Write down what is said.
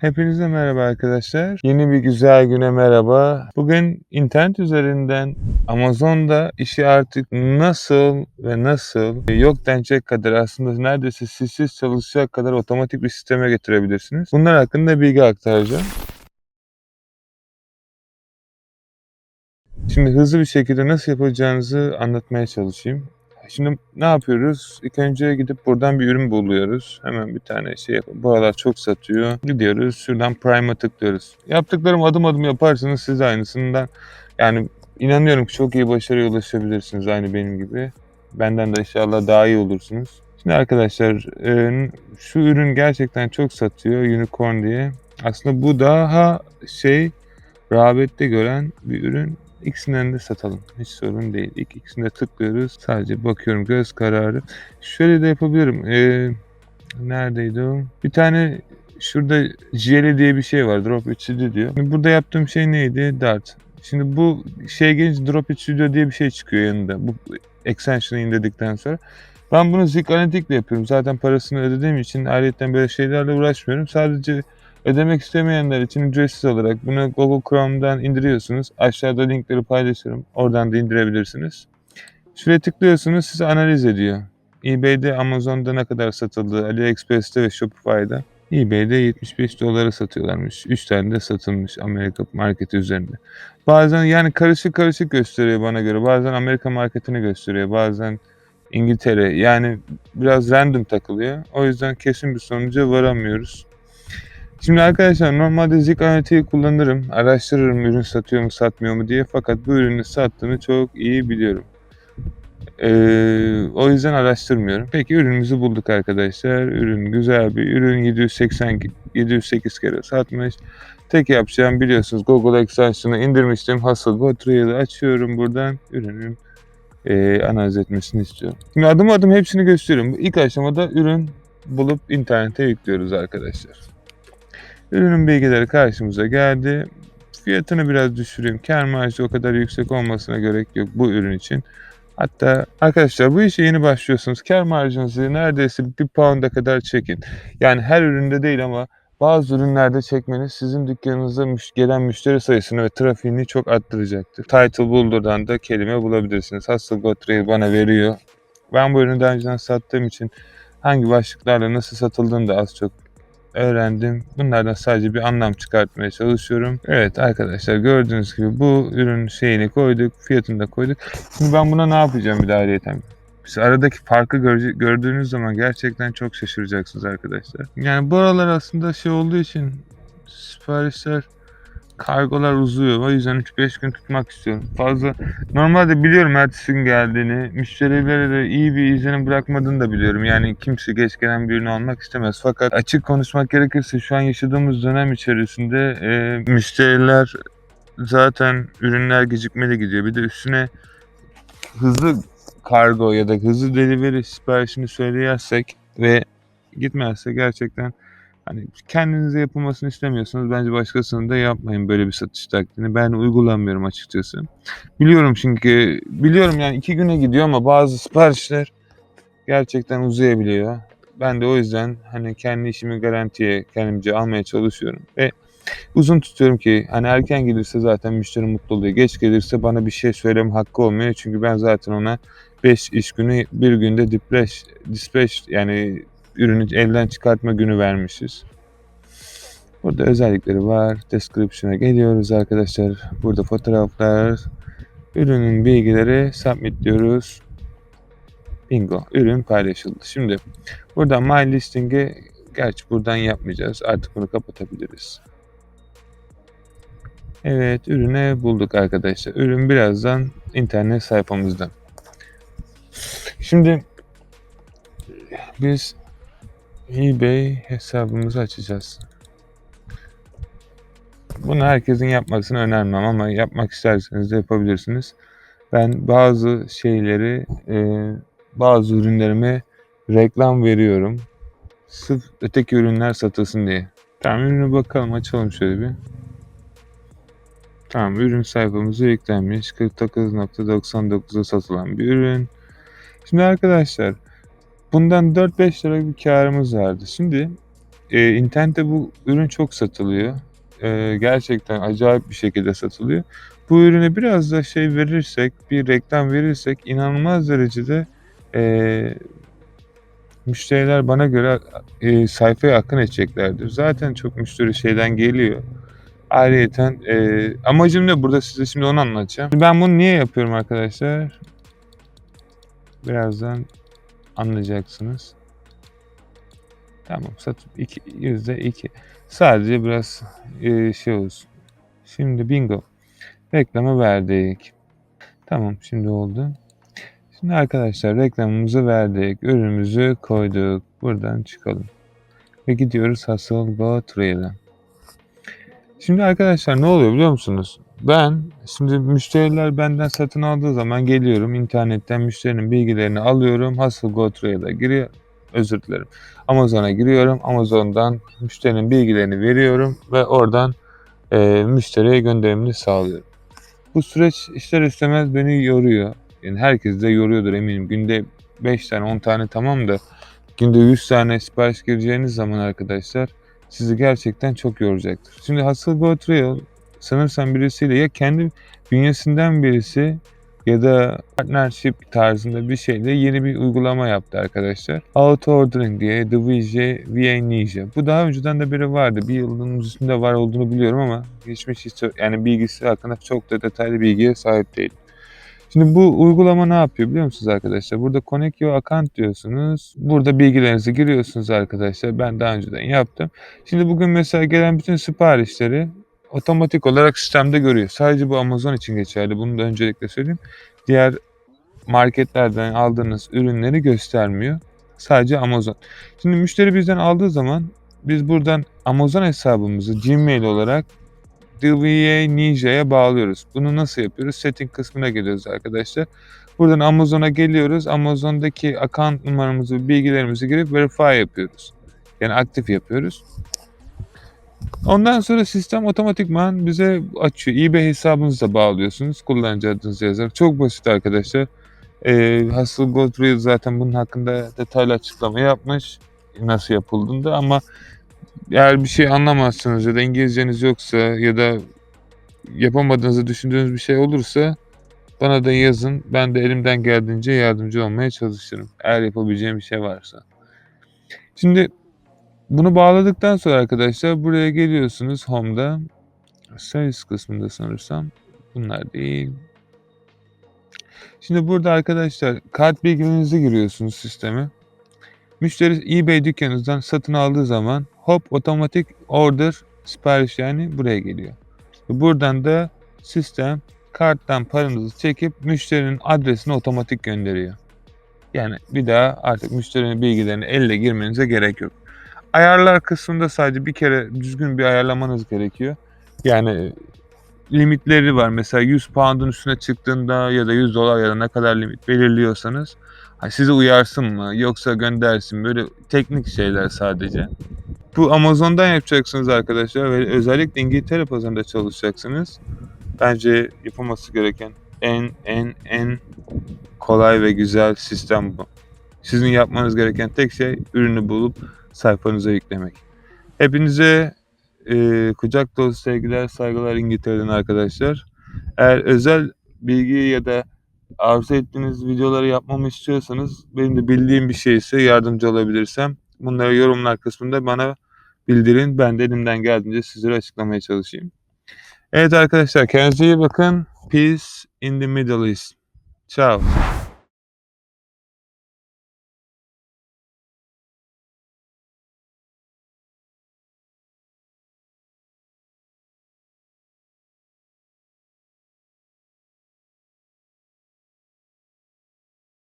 Hepinize merhaba arkadaşlar. Yeni bir güzel güne merhaba. Bugün internet üzerinden Amazon'da işi artık nasıl ve nasıl yok denecek kadar aslında neredeyse sizsiz çalışacak kadar otomatik bir sisteme getirebilirsiniz. Bunlar hakkında bilgi aktaracağım. Şimdi hızlı bir şekilde nasıl yapacağınızı anlatmaya çalışayım. Şimdi ne yapıyoruz? İlk önce gidip buradan bir ürün buluyoruz. Hemen bir tane şey yapalım. Buralar çok satıyor. Gidiyoruz. Şuradan Prime'a tıklıyoruz. Yaptıklarım adım adım yaparsanız siz aynısından yani inanıyorum ki çok iyi başarıya ulaşabilirsiniz aynı benim gibi. Benden de inşallah daha iyi olursunuz. Şimdi arkadaşlar şu ürün gerçekten çok satıyor Unicorn diye. Aslında bu daha şey rağbette gören bir ürün. İkisinden de satalım. Hiç sorun değil. İlk ikisine de tıklıyoruz. Sadece bakıyorum göz kararı. Şöyle de yapabilirim. Ee, neredeydi o? Bir tane şurada JL diye bir şey var. Drop It Studio diyor. Burada yaptığım şey neydi? Dart. Şimdi bu şey gelince Drop It Studio diye bir şey çıkıyor yanında. Bu extension'ı indirdikten sonra. Ben bunu Zik Analytic'le yapıyorum. Zaten parasını ödediğim için ayrıca böyle şeylerle uğraşmıyorum. Sadece Ödemek istemeyenler için ücretsiz olarak bunu Google Chrome'dan indiriyorsunuz. Aşağıda linkleri paylaşırım. Oradan da indirebilirsiniz. Şuraya tıklıyorsunuz size analiz ediyor. eBay'de, Amazon'da ne kadar satıldığı, AliExpress'te ve Shopify'da. eBay'de 75 dolara satıyorlarmış. 3 tane de satılmış Amerika marketi üzerinde. Bazen yani karışık karışık gösteriyor bana göre. Bazen Amerika marketini gösteriyor. Bazen İngiltere. Yani biraz random takılıyor. O yüzden kesin bir sonuca varamıyoruz. Şimdi arkadaşlar normalde Zik Analytic'i kullanırım. Araştırırım ürün satıyor mu satmıyor mu diye. Fakat bu ürünü sattığını çok iyi biliyorum. Ee, o yüzden araştırmıyorum. Peki ürünümüzü bulduk arkadaşlar. Ürün güzel bir ürün. 780 708 kere satmış. Tek yapacağım biliyorsunuz Google Extension'ı indirmiştim. Hasıl Trail'ı açıyorum buradan. Ürünün e, analiz etmesini istiyorum. Şimdi adım adım hepsini gösteriyorum. İlk aşamada ürün bulup internete yüklüyoruz arkadaşlar. Ürünün bilgileri karşımıza geldi. Fiyatını biraz düşüreyim. Kar marjı o kadar yüksek olmasına gerek yok bu ürün için. Hatta arkadaşlar bu işe yeni başlıyorsunuz. Kar marjınızı neredeyse bir pound'a kadar çekin. Yani her üründe değil ama bazı ürünlerde çekmeniz sizin dükkanınıza gelen müşteri sayısını ve trafiğini çok arttıracaktır. Title Builder'dan da kelime bulabilirsiniz. Hustle Go bana veriyor. Ben bu ürünü daha önceden sattığım için hangi başlıklarla nasıl satıldığını da az çok öğrendim. Bunlardan sadece bir anlam çıkartmaya çalışıyorum. Evet arkadaşlar gördüğünüz gibi bu ürün şeyini koyduk. Fiyatını da koyduk. Şimdi ben buna ne yapacağım bir daha ayrıyeten? Siz aradaki farkı gördüğünüz zaman gerçekten çok şaşıracaksınız arkadaşlar. Yani bu aralar aslında şey olduğu için siparişler kargolar uzuyor. O yüzden 3-5 gün tutmak istiyorum. Fazla normalde biliyorum ertesi geldiğini. Müşterilere de iyi bir izlenim bırakmadığını da biliyorum. Yani kimse geç gelen bir ürünü almak istemez. Fakat açık konuşmak gerekirse şu an yaşadığımız dönem içerisinde e, müşteriler zaten ürünler gecikmeli gidiyor. Bir de üstüne hızlı kargo ya da hızlı delivery siparişini söyleyersek ve gitmezse gerçekten Hani kendinize yapılmasını istemiyorsanız bence başkasının da yapmayın böyle bir satış taktiğini. Ben uygulamıyorum açıkçası. Biliyorum çünkü biliyorum yani iki güne gidiyor ama bazı siparişler gerçekten uzayabiliyor. Ben de o yüzden hani kendi işimi garantiye kendimce almaya çalışıyorum ve uzun tutuyorum ki hani erken gelirse zaten müşteri mutlu oluyor. Geç gelirse bana bir şey söyleme hakkı olmuyor. Çünkü ben zaten ona 5 iş günü bir günde dispatch, dispatch yani ürünü elden çıkartma günü vermişiz. Burada özellikleri var. Description'a geliyoruz arkadaşlar. Burada fotoğraflar, ürünün bilgileri submit diyoruz. Bingo. Ürün paylaşıldı. Şimdi buradan my listing'e gerçi buradan yapmayacağız. Artık bunu kapatabiliriz. Evet ürüne bulduk arkadaşlar. Ürün birazdan internet sayfamızda. Şimdi biz eBay hesabımızı açacağız. Bunu herkesin yapmasını önermem ama yapmak isterseniz de yapabilirsiniz. Ben bazı şeyleri, e, bazı ürünlerime reklam veriyorum. Sırf öteki ürünler satılsın diye. Tamam ürüne bakalım açalım şöyle bir. Tamam ürün sayfamıza yüklenmiş. 49.99'a satılan bir ürün. Şimdi arkadaşlar bundan 4-5 lira bir karımız vardı. Şimdi Eee, internette bu ürün çok satılıyor. Eee, gerçekten acayip bir şekilde satılıyor. Bu ürüne biraz da şey verirsek, bir reklam verirsek inanılmaz derecede, eee, müşteriler bana göre, eee, sayfaya akın edeceklerdir. Zaten çok müşteri şeyden geliyor. Ayrıyeten, eee, amacım ne burada size şimdi onu anlatacağım. Ben bunu niye yapıyorum arkadaşlar? Birazdan anlayacaksınız. Tamam satıp iki %2 sadece biraz, eee, şey olsun. Şimdi bingo. Reklamı verdik. Tamam şimdi oldu. Şimdi arkadaşlar reklamımızı verdik. Ürünümüzü koyduk. Buradan çıkalım. Ve gidiyoruz Hustle Go Trail'a. Şimdi arkadaşlar ne oluyor biliyor musunuz? Ben şimdi müşteriler benden satın aldığı zaman geliyorum internetten müşterinin bilgilerini alıyorum. Hustle Go Trail'a giriyor. Özür dilerim. Amazon'a giriyorum. Amazon'dan müşterinin bilgilerini veriyorum ve oradan eee, müşteriye gönderimini sağlıyorum. Bu süreç ister istemez beni yoruyor. Yani herkes de yoruyordur eminim. Günde 5 tane 10 tane tamam da günde 100 tane sipariş gireceğiniz zaman arkadaşlar sizi gerçekten çok yoracaktır. Şimdi Hustle Go Trail sanırsam birisiyle ya kendi bünyesinden birisi ya da partnership tarzında bir şeyle yeni bir uygulama yaptı arkadaşlar. Auto Ordering diye The VJ VA Ninja. Bu daha önceden de biri vardı. Bir yılın üstünde var olduğunu biliyorum ama geçmiş hiç yani bilgisi hakkında çok da detaylı bilgiye sahip değilim. Şimdi bu uygulama ne yapıyor biliyor musunuz arkadaşlar? Burada Connect Your Account diyorsunuz. Burada bilgilerinizi giriyorsunuz arkadaşlar. Ben daha önceden yaptım. Şimdi bugün mesela gelen bütün siparişleri otomatik olarak sistemde görüyor. Sadece bu Amazon için geçerli. Bunu da öncelikle söyleyeyim. Diğer marketlerden aldığınız ürünleri göstermiyor. Sadece Amazon. Şimdi müşteri bizden aldığı zaman biz buradan Amazon hesabımızı Gmail olarak DVA Ninja'ya bağlıyoruz. Bunu nasıl yapıyoruz? Setting kısmına geliyoruz arkadaşlar. Buradan Amazon'a geliyoruz. Amazon'daki account numaramızı, bilgilerimizi girip verify yapıyoruz. Yani aktif yapıyoruz. Ondan sonra sistem otomatikman bize açıyor. eBay hesabınızı da bağlıyorsunuz. Kullanıcı adınızı yazarak. Çok basit arkadaşlar. Ee, Hustle Go Trail zaten bunun hakkında detaylı açıklama yapmış. Nasıl yapıldığında ama eğer bir şey anlamazsınız ya da İngilizceniz yoksa ya da yapamadığınızı düşündüğünüz bir şey olursa bana da yazın. Ben de elimden geldiğince yardımcı olmaya çalışırım. Eğer yapabileceğim bir şey varsa. Şimdi bunu bağladıktan sonra arkadaşlar buraya geliyorsunuz Home'da. Sales kısmında sanırsam. Bunlar değil. Şimdi burada arkadaşlar kart bilgilerinizi giriyorsunuz sisteme. Müşteri eBay dükkanınızdan satın aldığı zaman hop otomatik order sipariş yani buraya geliyor. Buradan da sistem karttan paranızı çekip müşterinin adresine otomatik gönderiyor. Yani bir daha artık müşterinin bilgilerini elle girmenize gerek yok. Ayarlar kısmında sadece bir kere düzgün bir ayarlamanız gerekiyor. Yani limitleri var. Mesela 100 pound'un üstüne çıktığında ya da 100 dolar ya da ne kadar limit belirliyorsanız size uyarsın mı yoksa göndersin? Böyle teknik şeyler sadece. Bu Amazon'dan yapacaksınız arkadaşlar ve özellikle İngiltere pazarında çalışacaksınız. Bence yapılması gereken en en en kolay ve güzel sistem bu. Sizin yapmanız gereken tek şey ürünü bulup sayfanıza yüklemek. Hepinize e, kucak dolusu sevgiler, saygılar İngiltere'den arkadaşlar. Eğer özel bilgi ya da arzu ettiğiniz videoları yapmamı istiyorsanız benim de bildiğim bir şeyse yardımcı olabilirsem bunları yorumlar kısmında bana bildirin. Ben de elimden geldiğince sizlere açıklamaya çalışayım. Evet arkadaşlar kendinize iyi bakın. Peace in the Middle East. Ciao.